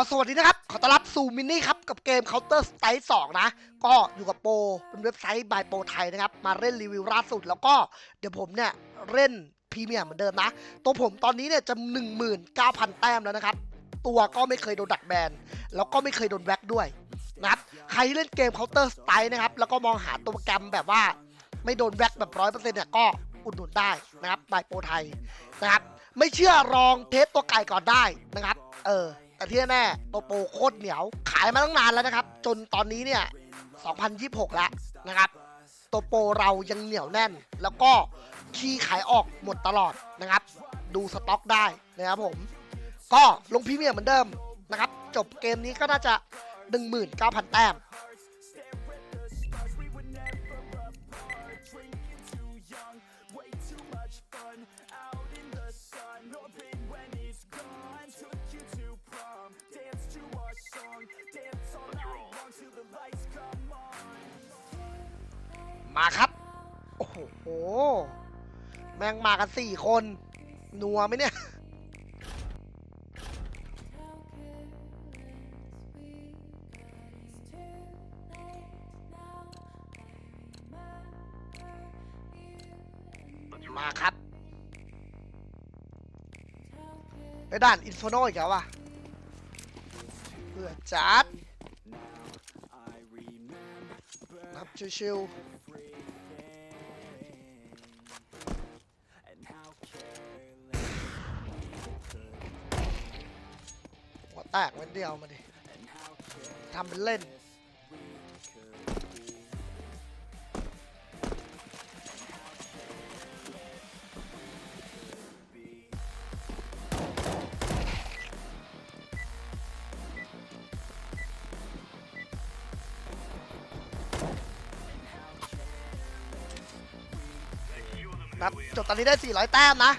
ก็สวัสดีนะครับ ขอต้อนรับสู่มินนี่ครับ กับเกม Counter Strike 2 นะ ก็อยู่กับโปรเป็นเว็บไซต์บายโปรไทยนะครับ มาเล่นรีวิวล่าสุด แล้วก็เดี๋ยวผมเนี่ยเล่นพรีเมียร์เหมือนเดิมนะ ตัวผมตอนนี้เนี่ยจะ 19,000 แต้มแล้วนะครับ ตัวก็ไม่เคยโดนดักแบน แล้วก็ไม่เคยโดนแว็กด้วยนะครับ ใครที่เล่นเกม Counter Strike นะครับ แล้วก็มองหาตัวโปรแกรมแบบว่าไม่โดนแว็กแบบร้อยเปอร์เซ็นต์เนี่ยก็อุดหนุนได้นะครับบายโปรไทยนะครับ ไม่เชื่อลองเทสตัวไก่ก่อนได้นะครับ เออ แต่ที่แน่โตัวโปโคตรเหนียว ขายมาตั้งนานแล้วนะครับ จนตอนนี้เนี่ย 2026 แล้วนะครับตัวโปเรายังเหนียวแน่น แล้วก็คีขายออกหมดตลอดนะครับ ดูสต็อกได้นะครับผม ก็ลงพรีเมียร์เหมือนเดิมนะครับ จบเกมนี้ก็น่าจะ 19,000 แต้ม มาครับ โอ้โห แม่งมากันสี่คน นัวไหมเนี่ย มาครับ ไปด่านอินโฟโนอีกแล้วว่ะเพื่อจัดนับชิวๆ แตกเม็ดเดียวมาดิทำเป็นเล่น ครับจบตอนนี้ได้ 400 แต้มนะ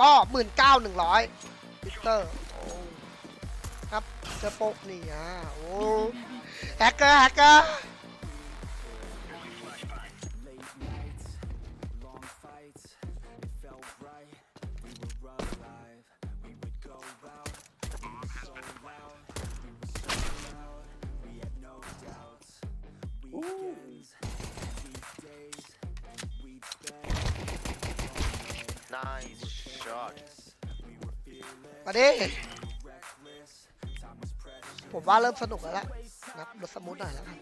ก็ 19,100 พิเตอร์โอ้ครับเจะโป๊กนี่อะโอ้แฮกเกอร์แฮกเกอร์ Nice shot. มาดิ ผมว่าเริ่มสนุกแล้วล่ะนะรถสมูทหน่อยแล้วกัน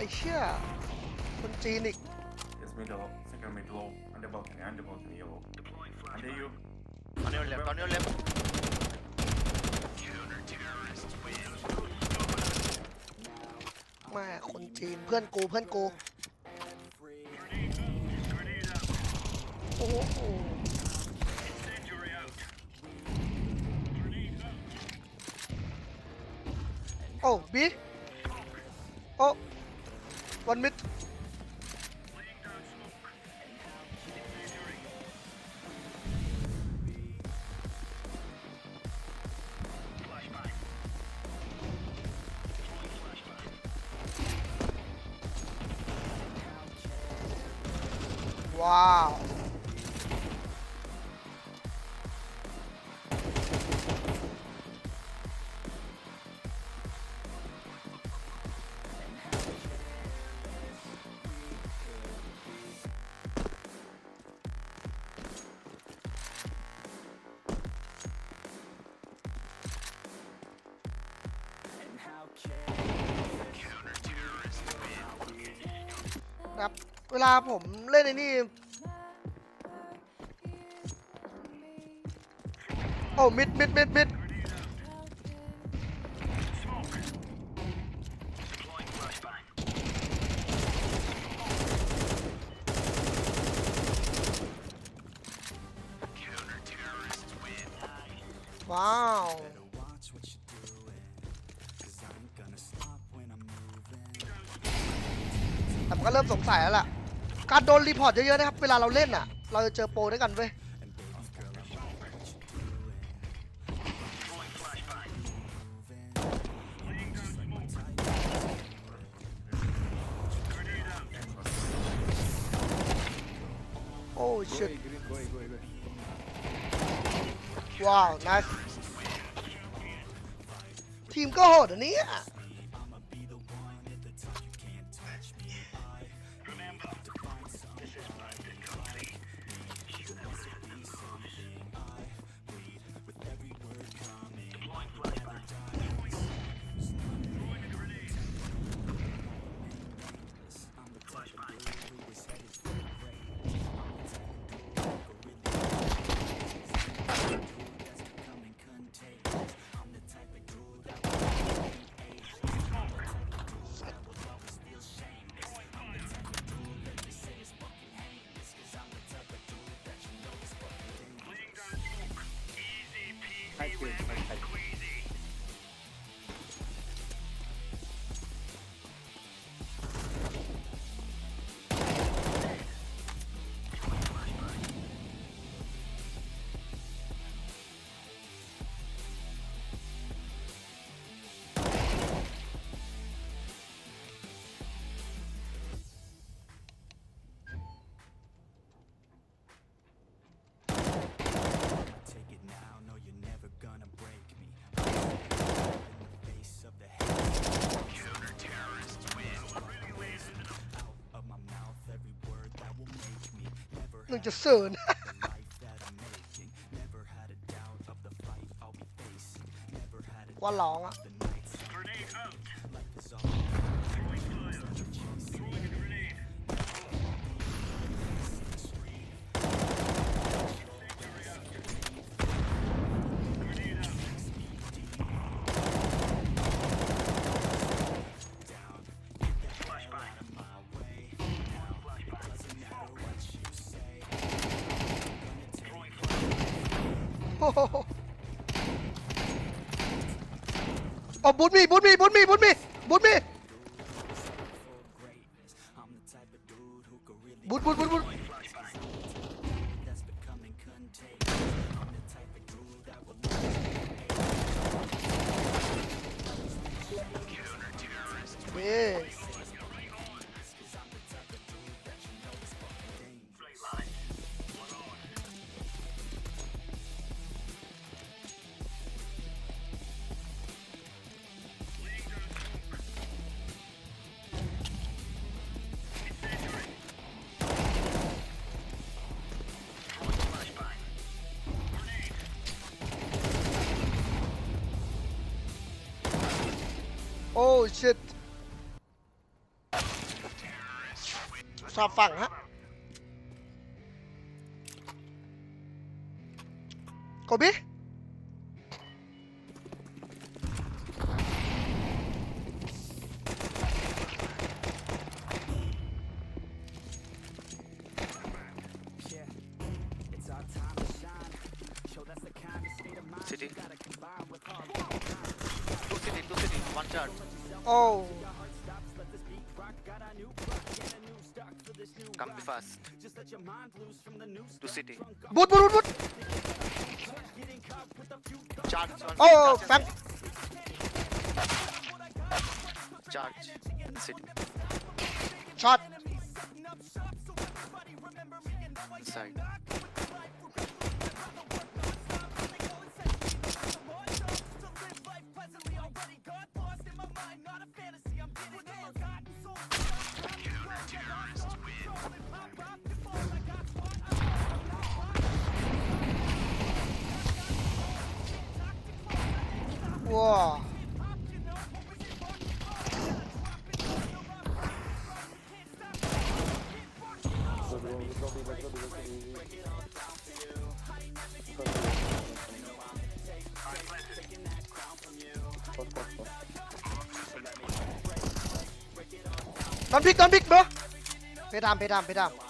ไอ้เชี่ยคนจีนอีก Yes, middle, second mid low, under balcony, under balcony yellow. Under you. On your left, on your left. แม่คนจีนเพื่อนกูเพื่อนกูโอ้โหโอ้บีโอ้ วันมิด ครับ เวลาผมเล่นในนี่ โอ้มิดมิดมิดมิด แต่มันก็เริ่มสงสัยแล้วล่ะ การโดนรีพอร์ตเยอะๆนะครับ เวลาเราเล่นอะ เราจะเจอโปรด้วยกันเว้ยโอ้ชิตว้าว nice ทีมก็โหดอันนี้ หนึ่ง had จุดศูนย์ the life that I'm making. Never had a doubt of the fight I'll be facing. Never had a ว่าร้องอะ โอ้บุญมีบุญมีบุญมีบุญมีบุญมีบุญบุญบุญบุญ โอ้ชิตชอบ the noose. Two city. บุญบุญบุญบุญ Charge, one โอ้ city, แฟง charge. City, ช็อ ต inside. Wow. ว้าดอน เพชรดำเพชรดำเพชรดำ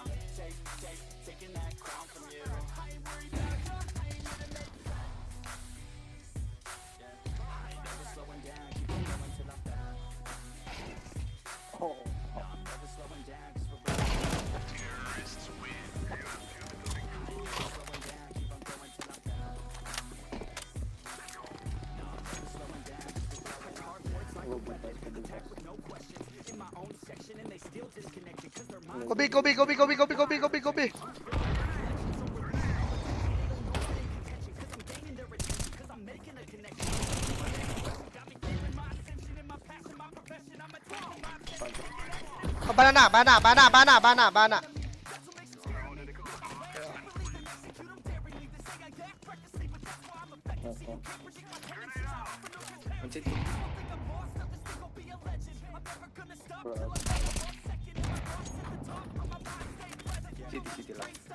Go B, go B, go B, go B, go B, go B, go B, go B. Banana, banana, banana, banana, banana, banana. มันจะาบานาน่า One city. City, city left.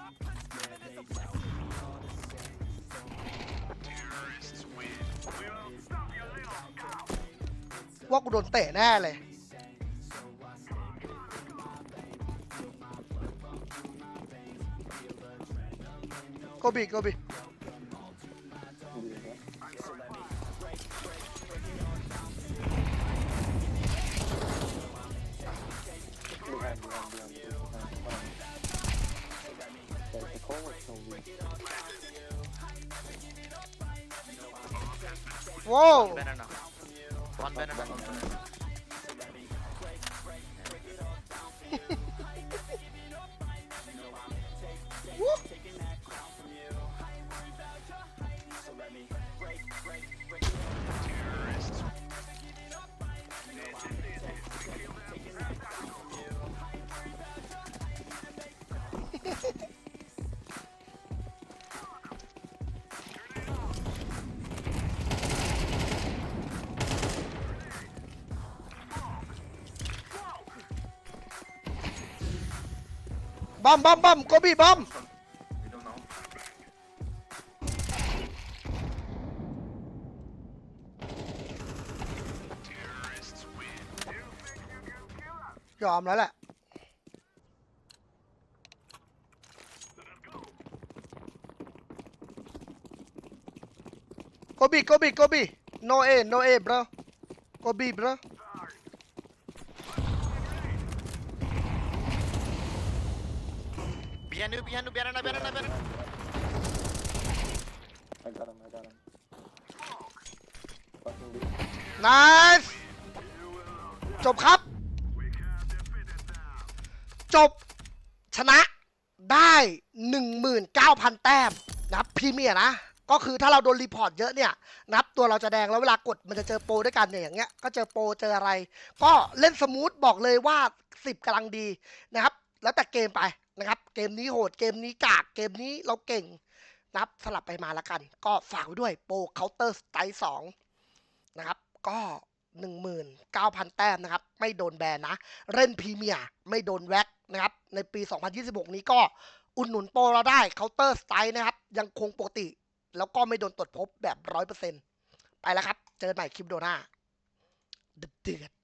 ว่ากูโดนเตะแน่เลย โกบีโกบี Whoa! One banana. One banana. บอมบอมบอมโกบีบอม We don't know. ยอมแล้วแหละ โกบีโกบีโกบี no a no a bro โกบี bro Behind you, behind you, banana, banana, banana. I got him, I got him. Fucking dude. nice จบครับ จบชนะได้ 19,000 แต้มนะครับพรีเมียร์นะ ก็คือถ้าเราโดนรีพอร์ตเยอะเนี่ยนะครับตัวเราจะแดงแล้วเวลากดมันจะเจอโปรด้วยกันเนี่ยอย่างเงี้ยก็เจอโปรเจออะไร ก็เล่นสมูทบอกเลยว่า 10กำลังดีนะครับ แล้วแต่เกมไป นะครับ เกมนี้โหด เกมนี้กาก เกมนี้เราเก่งนะครับสลับไปมาล้วกัน ก็ฝากไว้ด้วยโปรเคาน์เตอร์สไตล์สองนะครับ ก็19,000 แต้มนะครับ ไม่โดนแบนนะ เล่นพรีเมียร์ไม่โดนแว็กนะครับ ในปี 2026 นี้ก็อุดหนุนโปรเราได้เคาน์เตอร์สไตล์นะครับ ยังคงปกติ แล้วก็ไม่โดนตรวจพบแบบ 100%ไปแล้วครับ เจอกันใหม่คลิปโดหน้าเดือด